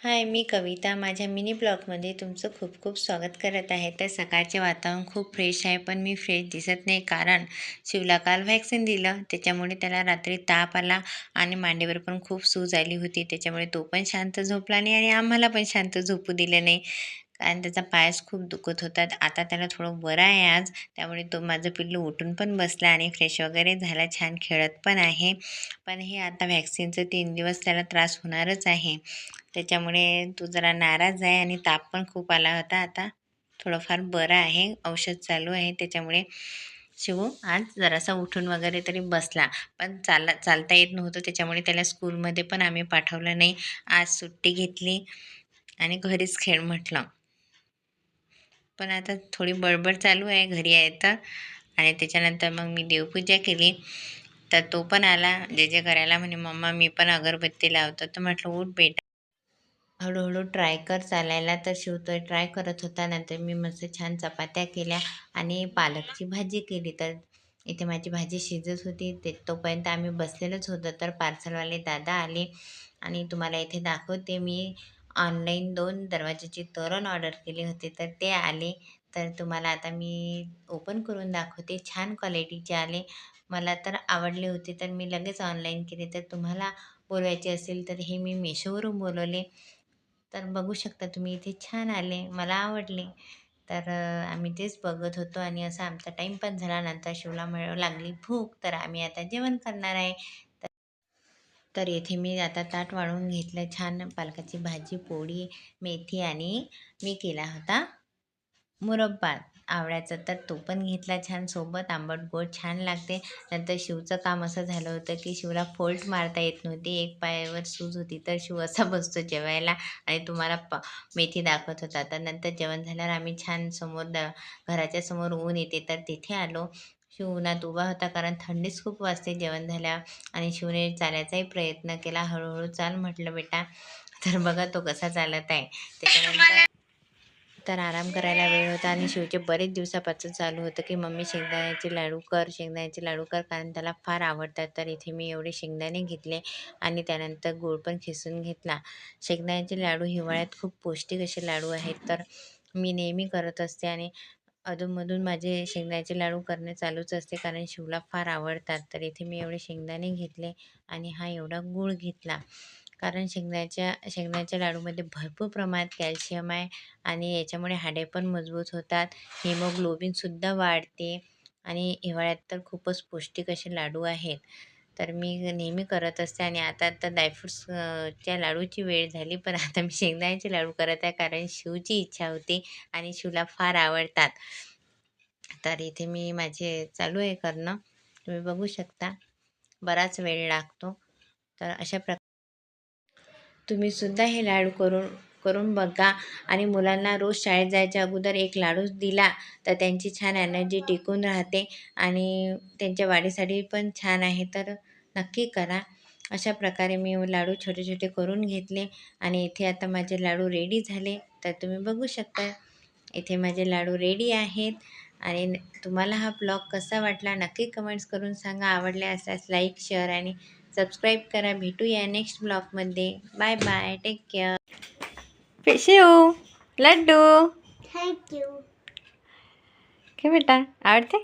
हाय मी कविता. माझ्या मिनी ब्लॉगमध्ये तुमचं खूप खूप स्वागत करत आहे. तर सकाळचे वातावरण खूप फ्रेश आहे पण मी फ्रेश दिसत नाही कारण शिवला काल व्हॅक्सिन दिलं. त्याच्यामुळे त्याला रात्री ताप आला आणि मांडीवर पण खूप सूज आली होती. त्याच्यामुळे तो पण शांत झोपला नाही आणि आम्हाला पण शांत झोपू दिलं नाही. कारण त्याचा पायच खूप दुखत होता. आता त्याला थोडं बरं आहे आज. त्यामुळे तो माझं पिल्लू उठून पण बसला आणि फ्रेश वगैरे झाला. छान खेळत पण आहे. पण हे आता व्हॅक्सिनचं तीन दिवस त्याला त्रास होणारच आहे. त्याच्यामुळे तो जरा नाराज आहे आणि ताप पण खूप आला होता आता. थोडंफार बरं आहे औषध चालू आहे त्याच्यामुळे शिवू आज जरासा उठून वगैरे तरी बसला. पण चाला चालता येत नव्हतं त्याच्यामुळे त्याला स्कूलमध्ये पण आम्ही पाठवलं नाही. आज सुट्टी घेतली आणि घरीच खेळ म्हटलं. पण आता थोडी बडबड चालू आहे घरी आहे तर. आणि त्याच्यानंतर मग मी देवपूजा केली. तर तो पण आला जे जे करायला म्हणे मम्मा मी पण अगरबत्ती लावतो. तर म्हटलं उठ बेटा. हळूहळू ट्राय कर चालायला तर शिवतोय. ट्राय करत होता नंतर मी मस्त छान चपात्या केल्या आणि पालकची भाजी केली. तर इथे माझी भाजी शिजत होती. ते तोपर्यंत आम्ही बसलेलोच होतो. तर पार्सलवाले दादा आले आणि तुम्हाला इथे दाखवते. मी ऑनलाईन दोन दरवाजाचे तोरण ऑर्डर केले होते. तर ते आले. तर तुम्हाला आता मी ओपन करून दाखवते. छान क्वालिटीचे आले. मला तर आवडले होते. तर मी लगेच ऑनलाईन केले. तर तुम्हाला बोलवायचे असेल तर हे मी मेशोवरून बोलवले. तर बघू शकता तुम्ही इथे छान आले मला आवडले. तर आम्ही तेच बघत होतो आणि असा आमचा टाईमपास झाला. नंतर शिवला मिळ लागली भूक तर आम्ही आता जेवण करणार आहे. तर येथे मी आता ताट वाढून घेतलं. छान पालकाची भाजी पोळी मेथी आणि मी केला होता मुरब्बा. आवळ्याचा तर तो पण घेतला छान. सोबत आंबट गोड छान लागते. नंतर शिवचं काम असं झालं होतं की शिवला फोल्ट मारता येत नव्हती. एक पायावर सूज होती. तर शिव असा बसतो जेवायला आणि तुम्हाला प मेथी दाखवत होता. तर नंतर जेवण झाल्यावर आम्ही छान समोर द घराच्या समोर ऊन येते. तर तिथे आलो. शिव उन्हात उभा होता कारण थंडीच खूप वाजते जेवण झाल्या आणि शिवने चालायचाही प्रयत्न केला. हळूहळू चाल म्हटलं बेटा तर बघा तो कसा चालत आहे. त्याच्यानंतर तर आराम करायला वेळ होता आणि शिवचे बरेच दिवसापासून चालू होतं की मम्मी शेंगदाण्याचे लाडू कर शेंगदाण्याचे लाडू कर कारण त्याला फार आवडतात. तर इथे मी एवढे शेंगदाणे घेतले आणि त्यानंतर गूळ पण खिसून घेतला. शेंगदाण्याचे लाडू हिवाळ्यात खूप पौष्टिक असे लाडू आहेत. तर मी नेहमी करत असते आणि अधूनमधून माझे शेंगदाण्याचे लाडू करणे चालूच असते कारण शिवला फार आवडतात. तर इथे मी एवढे शेंगदाणे घेतले आणि हा एवढा गूळ घेतला. कारण शेंगदाण्याच्या शेंगदाण्याच्या लाडूमध्ये भरपूर प्रमाणात कॅल्शियम आहे आणि याच्यामुळे हाडे पण मजबूत होतात. हिमोग्लोबिनसुद्धा वाढते आणि हिवाळ्यात तर खूपच पौष्टिक असे लाडू आहेत. तर मी नेहमी करत असते आणि आता तर ड्रायफ्रूट्स च्या लाडूची वेळ झाली पण आता मी शेंगदाण्याचे लाडू करत आहे कारण शिवची इच्छा होती आणि शिवला फार आवडतात. तर इथे मी माझे चालू आहे करणं. तुम्ही बघू शकता. बराच वेळ लागतो. तर अशा प्रकारे तुम्हीसुद्धा हे लाडू करून करून बघा. आणि मुलांना रोज शाळेत जायच्या अगोदर एक लाडूच दिला तर त्यांची छान एनर्जी टिकून राहते आणि त्यांच्या वाढीसाठी पण छान आहे. तर नक्की करा. अशा प्रकारे मी लाडू छोटे छोटे करून घेतले आणि इथे आता माझे लाडू रेडी झाले. तर तुम्ही बघू शकता इथे माझे लाडू रेडी आहेत. आणि तुम्हाला हा ब्लॉग कसा वाटला नक्की कमेंट्स करून सांगा. आवडले असल्यास लाईक शेअर आणि सबस्क्राईब करा. भेटूया नेक्स्ट ब्लॉगमध्ये. Bye bye. Take care. Shiv laddu. Thank you काय बेटा. आवडते?